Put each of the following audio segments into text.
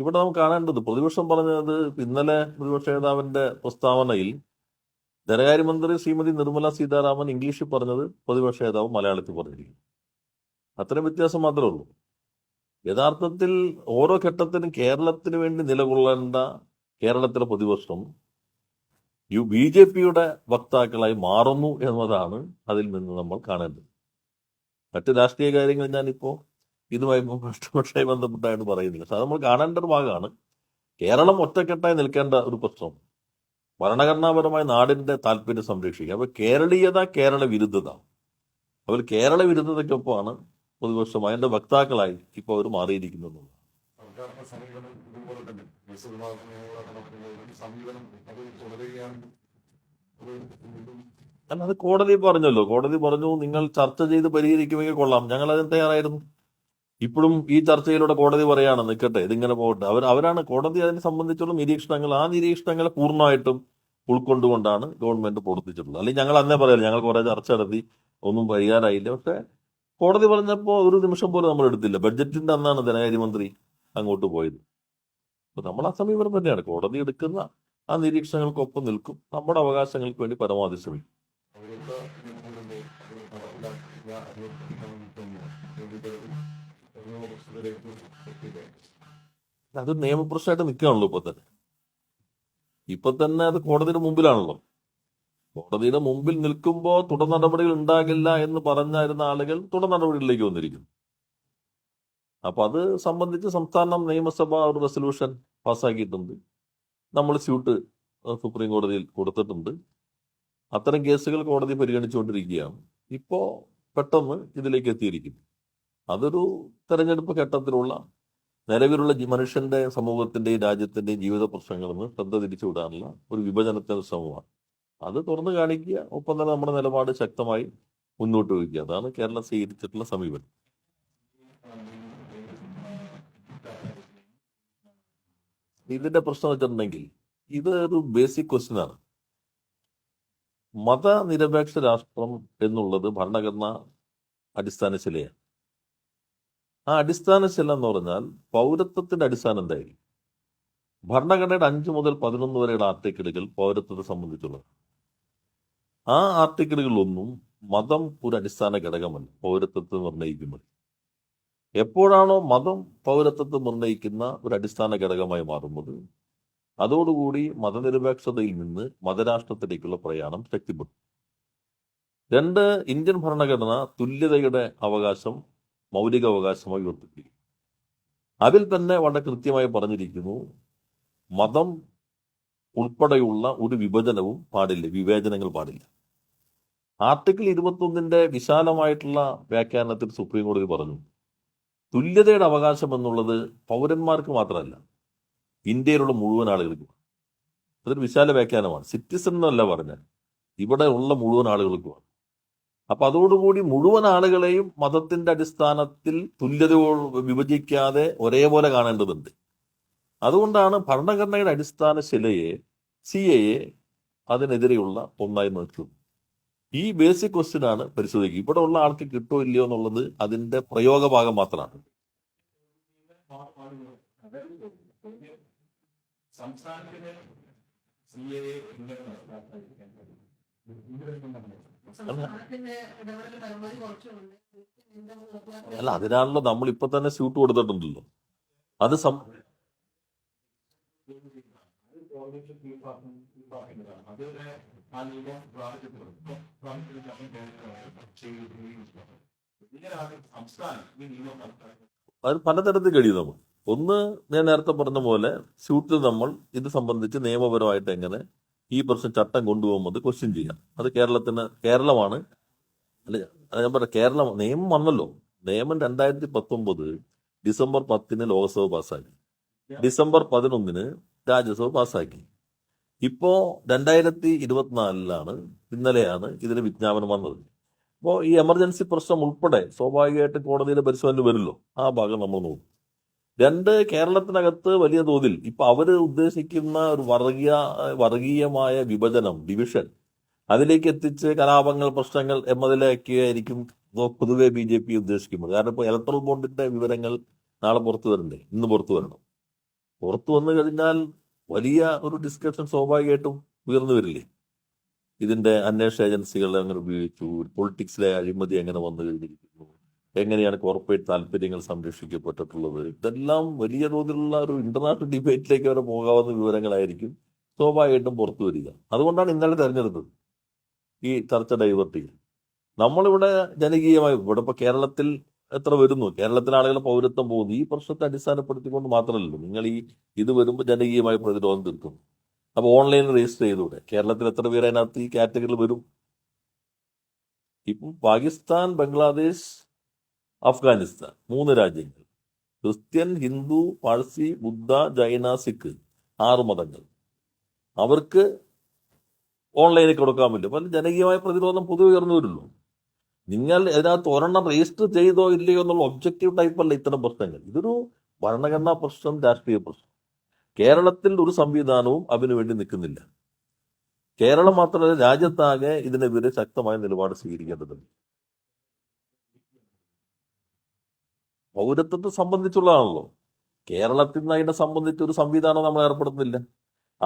ഇവിടെ നമുക്ക് കാണേണ്ടത് പ്രതിപക്ഷം പറഞ്ഞത് ഇന്നലെ പ്രതിപക്ഷ നേതാവിന്റെ പ്രസ്താവനയിൽ ധനകാര്യമന്ത്രി ശ്രീമതി നിർമ്മല സീതാരാമൻ ഇംഗ്ലീഷിൽ പറഞ്ഞത് പ്രതിപക്ഷ നേതാവ് മലയാളത്തിൽ പറഞ്ഞിരിക്കും അത്രയും വ്യത്യാസം മാത്രമേ ഉള്ളൂ. യഥാർത്ഥത്തിൽ ഓരോ ഘട്ടത്തിനും കേരളത്തിന് വേണ്ടി നിലകൊള്ളേണ്ട കേരളത്തിലെ പ്രതിപക്ഷം യു ബി ജെ പിയുടെ വക്താക്കളായി മാറുന്നു എന്നതാണ് അതിൽ നിന്ന് നമ്മൾ കാണേണ്ടത്. മറ്റ് രാഷ്ട്രീയ കാര്യങ്ങൾ ഞാനിപ്പോ ഇതുമായി പക്ഷേ ബന്ധപ്പെട്ടായിട്ട് പറയുന്നില്ല. സാർ നമ്മൾ കാണേണ്ട ഒരു ഭാഗമാണ് കേരളം ഒറ്റക്കെട്ടായി നിൽക്കേണ്ട ഒരു പ്രശ്നം. ഭരണഘടനാപരമായ നാടിന്റെ താല്പര്യം സംരക്ഷിക്കുക. അപ്പൊ കേരളീയത കേരള വിരുദ്ധത. അവർ കേരള വിരുദ്ധതയ്ക്കൊപ്പമാണ് പ്രതിപക്ഷം അതിന്റെ വക്താക്കളായി ഇപ്പോൾ അവർ മാറിയിരിക്കുന്നത്. അല്ല അത് കോടതി പറഞ്ഞല്ലോ. കോടതി പറഞ്ഞു നിങ്ങൾ ചർച്ച ചെയ്ത് പരിഹരിക്കുമെങ്കിൽ കൊള്ളാം. ഞങ്ങൾ അതിന് തയ്യാറായിരുന്നു. ഇപ്പോഴും ഈ ചർച്ചയിലൂടെ കോടതി പറയാണ് നിൽക്കട്ടെ ഇതിങ്ങനെ പോകട്ടെ. അവർ അവരാണ് കോടതി അതിനെ സംബന്ധിച്ചുള്ള നിരീക്ഷണങ്ങൾ ആ നിരീക്ഷണങ്ങളെ പൂർണമായിട്ടും ഉൾക്കൊണ്ടുകൊണ്ടാണ് ഗവൺമെന്റ് പ്രവർത്തിച്ചിട്ടുള്ളത്. അല്ലെങ്കിൽ ഞങ്ങൾ അന്നേ പറയാം ഞങ്ങൾ കുറെ ചർച്ച നടത്തി ഒന്നും പരിഹാരമായില്ല. പക്ഷെ കോടതി പറഞ്ഞപ്പോൾ ഒരു നിമിഷം പോലും നമ്മൾ എടുത്തില്ല. ബഡ്ജറ്റിന്റെ അന്നാണ് ധനകാര്യമന്ത്രി അങ്ങോട്ട് പോയത്. അപ്പൊ നമ്മൾ ആ സമീപനം തന്നെയാണ്. കോടതി എടുക്കുന്ന ആ നിരീക്ഷണങ്ങൾക്കൊപ്പം നിൽക്കും. നമ്മുടെ അവകാശങ്ങൾക്ക് വേണ്ടി പരമാവധി ശ്രമിക്കും. അത് നിയമപ്രശ്നമായിട്ട് നിൽക്കുകയാണല്ലോ ഇപ്പൊ തന്നെ. ഇപ്പൊ തന്നെ അത് കോടതിയുടെ മുമ്പിലാണല്ലോ. കോടതിയുടെ മുമ്പിൽ നിൽക്കുമ്പോൾ തുടർ നടപടികൾ ഉണ്ടാകില്ല എന്ന് പറഞ്ഞായിരുന്ന ആളുകൾ തുടർ നടപടികളിലേക്ക് വന്നിരിക്കുന്നു. അപ്പൊ അത് സംബന്ധിച്ച് സംസ്ഥാന നിയമസഭ ഒരു റെസൊല്യൂഷൻ പാസ്സാക്കിയിട്ടുണ്ട്. നമ്മൾ സ്യൂട്ട് സുപ്രീം കോടതിയിൽ കൊടുത്തിട്ടുണ്ട്. അത്തരം കേസുകൾ കോടതി പരിഗണിച്ചുകൊണ്ടിരിക്കുകയാണ്. ഇപ്പോ പെട്ടെന്ന് ഇതിലേക്ക് എത്തിയിരിക്കുന്നു. അതൊരു തെരഞ്ഞെടുപ്പ് ഘട്ടത്തിലുള്ള നിലവിലുള്ള മനുഷ്യന്റെ സമൂഹത്തിന്റെയും രാജ്യത്തിന്റെയും ജീവിത പ്രശ്നങ്ങളിൽ നിന്ന് ശ്രദ്ധ തിരിച്ചുവിടാനുള്ള ഒരു വിഭജനത്തിന്റെ ശ്രമമാണ് അത് തുറന്നു കാണിക്കുക ഒപ്പം തന്നെ നമ്മുടെ നിലപാട് ശക്തമായി മുന്നോട്ട് വയ്ക്കുക. അതാണ് കേരളം സ്വീകരിച്ചിട്ടുള്ള സമീപനം. ഇതിന്റെ പ്രശ്നം വെച്ചിട്ടുണ്ടെങ്കിൽ ഇത് ഒരു ബേസിക് ക്വസ്റ്റ്യൻ ആണ്. മതനിരപേക്ഷ രാഷ്ട്രം എന്നുള്ളത് ഭരണഘടന അടിസ്ഥാന ശിലയാണ് ആ അടിസ്ഥാന ശില എന്ന് പറഞ്ഞാൽ പൗരത്വത്തിന്റെ അടിസ്ഥാനം എന്തായിരിക്കും? ഭരണഘടനയുടെ അഞ്ച് മുതൽ പതിനൊന്ന് വരെയുള്ള ആർട്ടിക്കിളുകൾ പൗരത്വത്തെ സംബന്ധിച്ചുള്ളത് ആ ആർട്ടിക്കിളുകളൊന്നും മതം ഒരു അടിസ്ഥാന ഘടകമല്ല പൗരത്വത്തെ നിർണയിക്കുന്നത് എപ്പോഴാണോ മതം പൗരത്വത്തെ നിർണയിക്കുന്ന ഒരു അടിസ്ഥാന ഘടകമായി മാറുന്നത് അതോടുകൂടി മതനിരപേക്ഷതയിൽ നിന്ന് മതരാഷ്ട്രത്തിലേക്കുള്ള പ്രയാണം ശക്തിപ്പെടും. രണ്ട് ഇന്ത്യൻ ഭരണഘടന തുല്യതയുടെ അവകാശം മൗലിക അവകാശമായി ഉയർത്തിപ്പിടിക്കും അതിൽ തന്നെ വളരെ കൃത്യമായി പറഞ്ഞിരിക്കുന്നു മതം ഉൾപ്പെടെയുള്ള ഒരു വിഭജനവും പാടില്ല വിവേചനങ്ങൾ പാടില്ല. ആർട്ടിക്കിൾ ഇരുപത്തൊന്നിന്റെ വിശാലമായിട്ടുള്ള വ്യാഖ്യാനത്തിൽ സുപ്രീം കോടതി പറഞ്ഞു തുല്യതയുടെ അവകാശം എന്നുള്ളത് പൗരന്മാർക്ക് മാത്രമല്ല ഇന്ത്യയിലുള്ള മുഴുവൻ ആളുകൾക്കും. അതൊരു വിശാല വ്യാഖ്യാനമാണ്. സിറ്റിസൺ എന്നല്ല പറഞ്ഞാൽ ഇവിടെ ഉള്ള മുഴുവൻ ആളുകൾക്കുമാണ്. അപ്പൊ അതോടുകൂടി മുഴുവൻ ആളുകളെയും മതത്തിന്റെ അടിസ്ഥാനത്തിൽ തുല്യതയോട് വിഭജിക്കാതെ ഒരേപോലെ കാണേണ്ടതുണ്ട്. അതുകൊണ്ടാണ് ഭരണഘടനയുടെ അടിസ്ഥാന ശിലയെ സി എയെ അതിനെതിരെയുള്ള ഒന്നായി നിർത്തുന്നത് ഈ ബേസിക് ക്വസ്റ്റ്യൻ ആണ് പരിശോധിക്കുക. ഇവിടെ ഉള്ള ആൾക്ക് കിട്ടോ ഇല്ലയോ എന്നുള്ളത് അതിന്റെ പ്രയോഗഭാഗം മാത്രമാണ്. സംസ്ഥാനത്തിന് സി എ അല്ല. അതിനാണല്ലോ നമ്മൾ ഇപ്പൊ തന്നെ സ്യൂട്ട് കൊടുത്തിട്ടുണ്ടല്ലോ. അത് സം അത് പലതരത്തിൽ കഴിയും നമ്മൾ. ഒന്ന് ഞാൻ നേരത്തെ പറഞ്ഞ പോലെ സ്യൂട്ടിൽ നമ്മൾ ഇത് സംബന്ധിച്ച് നിയമപരമായിട്ട് എങ്ങനെ ഈ പ്രശ്നം ചട്ടം കൊണ്ടുപോകുമ്പോൾ ക്വസ്റ്റ്യൻ ചെയ്യാം. അത് കേരളത്തിന് കേരളമാണ്. അല്ല ഞാൻ പറയാം കേരളം നിയമം വന്നല്ലോ. നിയമം രണ്ടായിരത്തി പത്തൊമ്പത് ഡിസംബർ പത്തിന് ലോക്സഭ പാസ്സാക്കി. ഡിസംബർ പതിനൊന്നിന് രാജ്യസഭ പാസ്സാക്കി. ഇപ്പോ രണ്ടായിരത്തി ഇരുപത്തിനാലിലാണ് ഇന്നലെയാണ് ഇതിന് വിജ്ഞാപനം വന്നത്. അപ്പോൾ ഈ എമർജൻസി പ്രശ്നം ഉൾപ്പെടെ സ്വാഭാവികമായിട്ട് കോടതിയിലെ പരിശോധന വരുമല്ലോ ആ ഭാഗം നമ്മൾ നോക്കും. രണ്ട് കേരളത്തിനകത്ത് വലിയ തോതിൽ ഇപ്പൊ അവർ ഉദ്ദേശിക്കുന്ന ഒരു വർഗീയ വർഗീയമായ വിഭജനം ഡിവിഷൻ അതിലേക്ക് എത്തിച്ച് കലാപങ്ങൾ പ്രശ്നങ്ങൾ എന്നതിലേക്കായിരിക്കും പൊതുവെ ബി ജെ പി ഉദ്ദേശിക്കുന്നത്. കാരണം ഇപ്പോൾ ഇലക്ട്രൽ ബോണ്ടിന്റെ വിവരങ്ങൾ നാളെ പുറത്തു വരണ്ടേ? ഇന്ന് പുറത്തു വരണം. പുറത്തു വന്നു കഴിഞ്ഞാൽ വലിയ ഒരു ഡിസ്കഷൻ സ്വാഭാവികമായിട്ടും ഉയർന്നു വരില്ലേ? ഇതിന്റെ അന്വേഷണ ഏജൻസികൾ അങ്ങനെ ഉപയോഗിച്ചു പൊളിറ്റിക്സിലെ അഴിമതി എങ്ങനെ വന്നു കഴിഞ്ഞിരിക്കുന്നു എങ്ങനെയാണ് കോർപ്പറേറ്റ് താല്പര്യങ്ങൾ സംരക്ഷിക്കപ്പെട്ടിട്ടുള്ളത്? ഇതെല്ലാം വലിയ തോതിലുള്ള ഒരു ഇന്റർനാഷണൽ ഡിബേറ്റിലേക്ക് വരെ പോകാവുന്ന വിവരങ്ങളായിരിക്കും സ്വാഭാവികമായിട്ടും പുറത്തു വരിക. അതുകൊണ്ടാണ് ഇന്നലെ തെരഞ്ഞെടുത്തത് ഈ ചർച്ച ഡൈവേർട്ട് ചെയ്യുക നമ്മളിവിടെ ജനകീയമായി ഇവിടെ ഇപ്പൊ കേരളത്തിൽ എത്ര വരുന്നു? കേരളത്തിലെ ആളുകൾ പൗരത്വം പോകുന്നു. ഈ പ്രശ്നത്തെ അടിസ്ഥാനപ്പെടുത്തിക്കൊണ്ട് മാത്രമല്ലല്ലോ നിങ്ങൾ ഈ ഇത് വരുമ്പോൾ ജനകീയമായി പ്രതിരോധം തീർക്കുന്നു. അപ്പൊ ഓൺലൈനിൽ രജിസ്റ്റർ ചെയ്തൂടെ കേരളത്തിൽ എത്ര പേര് അതിനകത്ത് ഈ കാറ്റഗറിയിൽ വരും? ഇപ്പം പാകിസ്ഥാൻ ബംഗ്ലാദേശ് അഫ്ഗാനിസ്ഥാൻ മൂന്ന് രാജ്യങ്ങൾ. ക്രിസ്ത്യൻ ഹിന്ദു പാഴ്സി ബുദ്ധ ജൈന സിഖ് ആറ് മതങ്ങൾ. അവർക്ക് ഓൺലൈനിൽ കൊടുക്കാൻ പറ്റും. അപ്പം ജനകീയമായ പ്രതിരോധം പൊതുവെ ഉയർന്നു വരുള്ളൂ നിങ്ങൾ ഇതിനകത്ത് ഒരെണ്ണം രജിസ്റ്റർ ചെയ്തോ ഇല്ലയോ എന്നുള്ള ഒബ്ജക്റ്റീവ് ടൈപ്പല്ല ഇത്തരം പ്രശ്നങ്ങൾ. ഇതൊരു ഭരണഘടനാ പ്രശ്നം രാഷ്ട്രീയ പ്രശ്നം. കേരളത്തിൽ ഒരു സംവിധാനവും അതിനു വേണ്ടി നിൽക്കുന്നില്ല. കേരളം മാത്രമല്ല രാജ്യത്താകെ ഇതിനെതിരെ ശക്തമായ നിലപാട് സ്വീകരിക്കേണ്ടതുണ്ട്. പൗരത്വത്തെ സംബന്ധിച്ചുള്ളതാണല്ലോ. കേരളത്തിൽ നിന്ന് അതിനെ സംബന്ധിച്ച് ഒരു സംവിധാനം നമ്മൾ ഏർപ്പെടുത്തുന്നില്ല.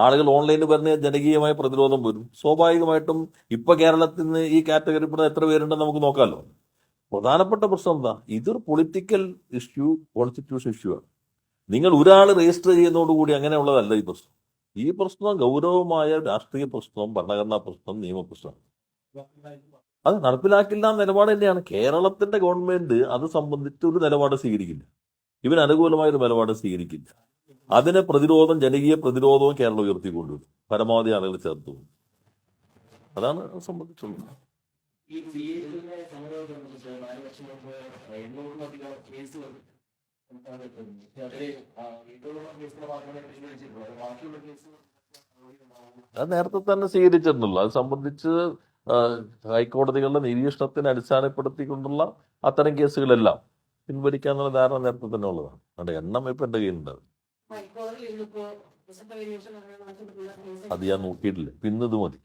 ആളുകൾ ഓൺലൈനിൽ വരുന്ന ജനകീയമായ പ്രതിരോധം വരും സ്വാഭാവികമായിട്ടും ഇപ്പൊ കേരളത്തിൽ നിന്ന് ഈ കാറ്റഗറി പെടുന്ന എത്ര പേരുണ്ടെന്ന് നമുക്ക് നോക്കാമല്ലോ പ്രധാനപ്പെട്ട പ്രശ്നം എന്താ? ഇതൊരു പൊളിറ്റിക്കൽ ഇഷ്യൂ കോൺസ്റ്റിറ്റ്യൂഷൻ ഇഷ്യൂ ആണ്. നിങ്ങൾ ഒരാൾ രജിസ്റ്റർ ചെയ്യുന്നതോടുകൂടി അങ്ങനെയുള്ളതല്ല ഈ പ്രശ്നം. ഈ പ്രശ്നം ഗൗരവമായ രാഷ്ട്രീയ പ്രശ്നം ഭരണഘടനാ പ്രശ്നം നിയമപ്രശ്നം അത് നടപ്പിലാക്കില്ല എന്ന നിലപാട് തന്നെയാണ് കേരളത്തിന്റെ ഗവൺമെന്റ് അത് സംബന്ധിച്ച് ഒരു നിലപാട് സ്വീകരിക്കില്ല. ഇവന് അനുകൂലമായ ഒരു നിലപാട് സ്വീകരിക്കില്ല. അതിനെ പ്രതിരോധം ജനകീയ പ്രതിരോധവും കേരളം ഉയർത്തിക്കൊണ്ടുവരും പരമാവധി ആളുകൾ ചേർത്തു അതാണ് സംബന്ധിച്ചുള്ളത്. അത് നേരത്തെ തന്നെ സ്വീകരിച്ചിട്ടുണ്ടല്ലോ. അത് സംബന്ധിച്ച് ഹൈക്കോടതികളുടെ നിരീക്ഷണത്തിന് അടിസ്ഥാനപ്പെടുത്തിക്കൊണ്ടുള്ള അത്തരം കേസുകളെല്ലാം പിൻവലിക്കാന്നുള്ള ധാരണ നേരത്തെ തന്നെ ഉള്ളതാണ്. അതുകൊണ്ട് എണ്ണം ഇപ്പൊ എന്റെ കയ്യിലുണ്ട്. അത് ഞാൻ നോക്കിയിട്ടില്ല. പിന്നെ ഇത് മതി.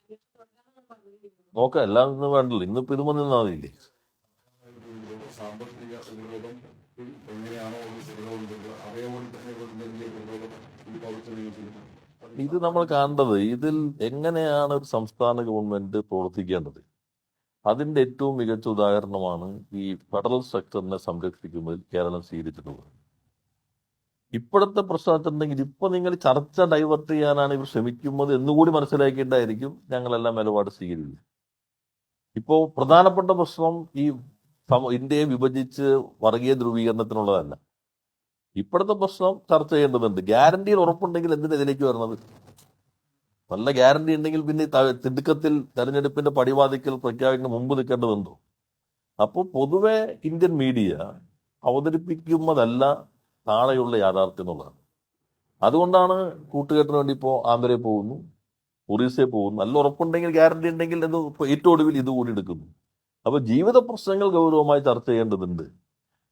നോക്കാം. എല്ലാം ഇന്ന് വേണ്ടല്ലോ. ഇന്നിപ്പോ ഇത് മതി നിന്നാ സാമ്പത്തിക പ്രതിരോധം എങ്ങനെയാണോ അതേപോലെ തന്നെ ഇത് നമ്മൾ കാണേണ്ടത് ഇതിൽ എങ്ങനെയാണ് ഒരു സംസ്ഥാന ഗവൺമെന്റ് പ്രവർത്തിക്കേണ്ടത്? അതിന്റെ ഏറ്റവും മികച്ച ഉദാഹരണമാണ് ഈ ഫെഡറൽ സ്ട്രക്ചറിനെ സംരക്ഷിക്കുന്നതിൽ കേരളം സ്വീകരിച്ചിട്ടുള്ളത്. ഇപ്പോഴത്തെ പ്രശ്നത്തിനുണ്ടെങ്കിൽ ഇപ്പൊ നിങ്ങൾ ചർച്ച ഡൈവേർട്ട് ചെയ്യാനാണ് ഇവർ ശ്രമിക്കുന്നത് എന്നുകൂടി മനസ്സിലാക്കിയിട്ടായിരിക്കും ഞങ്ങളെല്ലാം നിലപാട് സ്വീകരിക്കുക ഇപ്പോ പ്രധാനപ്പെട്ട പ്രശ്നം ഈ ഇന്ത്യയെ വിഭജിച്ച് വർഗീയ ധ്രുവീകരണത്തിനുള്ളതല്ല. ഇപ്പോഴത്തെ പ്രശ്നം ചർച്ച ചെയ്യേണ്ടതുണ്ട്. ഗ്യാരണ്ടിയിൽ ഉറപ്പുണ്ടെങ്കിൽ എന്തിനാ ഇതിലേക്ക് വരുന്നത്? നല്ല ഗ്യാരണ്ടി ഉണ്ടെങ്കിൽ പിന്നെ തിടുക്കത്തിൽ തെരഞ്ഞെടുപ്പിന്റെ പടിവാതിക്കൽ പ്രഖ്യാപിക്കുന്ന മുമ്പ് നിൽക്കേണ്ടതുണ്ടോ? അപ്പോൾ പൊതുവെ ഇന്ത്യൻ മീഡിയ അവതരിപ്പിക്കുന്നതല്ല താഴെയുള്ള യാഥാർത്ഥ്യം എന്നുള്ളതാണ്. അതുകൊണ്ടാണ് കൂട്ടുകെട്ടിന് വേണ്ടി ഇപ്പോൾ ആന്ധ്രയിൽ പോകുന്നു ഒറീസയിൽ പോകുന്നു. നല്ല ഉറപ്പുണ്ടെങ്കിൽ ഗ്യാരണ്ടി ഉണ്ടെങ്കിൽ എന്ന് ഏറ്റവും ഒടുവിൽ ഇത് കൂടി എടുക്കുന്നു. അപ്പോൾ ജീവിത പ്രശ്നങ്ങൾ ഗൗരവമായി ചർച്ച ചെയ്യേണ്ടതുണ്ട്.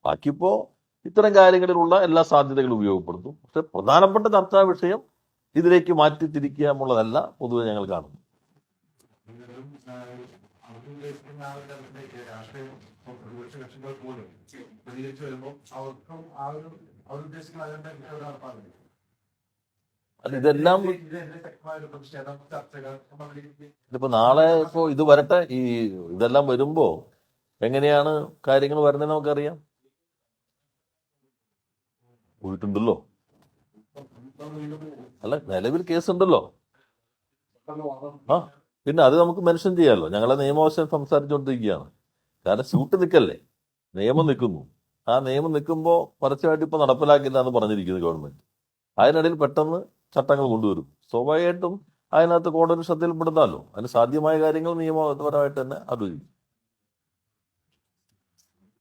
ബാക്കിപ്പോ ഇത്തരം കാര്യങ്ങളിലുള്ള എല്ലാ സാധ്യതകളും ഉപയോഗപ്പെടുത്തും. പക്ഷെ പ്രധാനപ്പെട്ട ചർച്ചാ വിഷയം ഇതിലേക്ക് മാറ്റി തിരിക്കുക എന്നുള്ളതല്ല പൊതുവെ ഞങ്ങൾ കാണുന്നു അല്ല ഇതെല്ലാം ഇതിപ്പോ നാളെ ഇപ്പോ ഇത് വരട്ടെ ഈ ഇതെല്ലാം വരുമ്പോ എങ്ങനെയാണ് കാര്യങ്ങൾ വരുന്നത് നമുക്കറിയാം. പോയിട്ടുണ്ടല്ലോ അല്ല നിലവിൽ കേസുണ്ടല്ലോ. ആ പിന്നെ അത് നമുക്ക് മെൻഷൻ ചെയ്യാമല്ലോ ഞങ്ങളെ നിയമവശം സംസാരിച്ചുകൊണ്ടിരിക്കുകയാണ് കാരണം സ്യൂട്ട് നിൽക്കല്ലേ നിയമം നിൽക്കുന്നു. ആ നിയമം നിൽക്കുമ്പോൾ പരസ്യമായിട്ട് ഇപ്പൊ നടപ്പിലാക്കില്ല എന്ന് പറഞ്ഞിരിക്കുന്നു ഗവൺമെന്റ് അതിനിടയിൽ പെട്ടെന്ന് ചട്ടങ്ങൾ കൊണ്ടുവരും. സ്വാഭാവികമായിട്ടും അതിനകത്ത് കോടതി ശ്രദ്ധയിൽപ്പെടുത്താമല്ലോ അതിന് സാധ്യമായ കാര്യങ്ങൾ നിയമപരമായിട്ട് തന്നെ ആലോചിക്കും.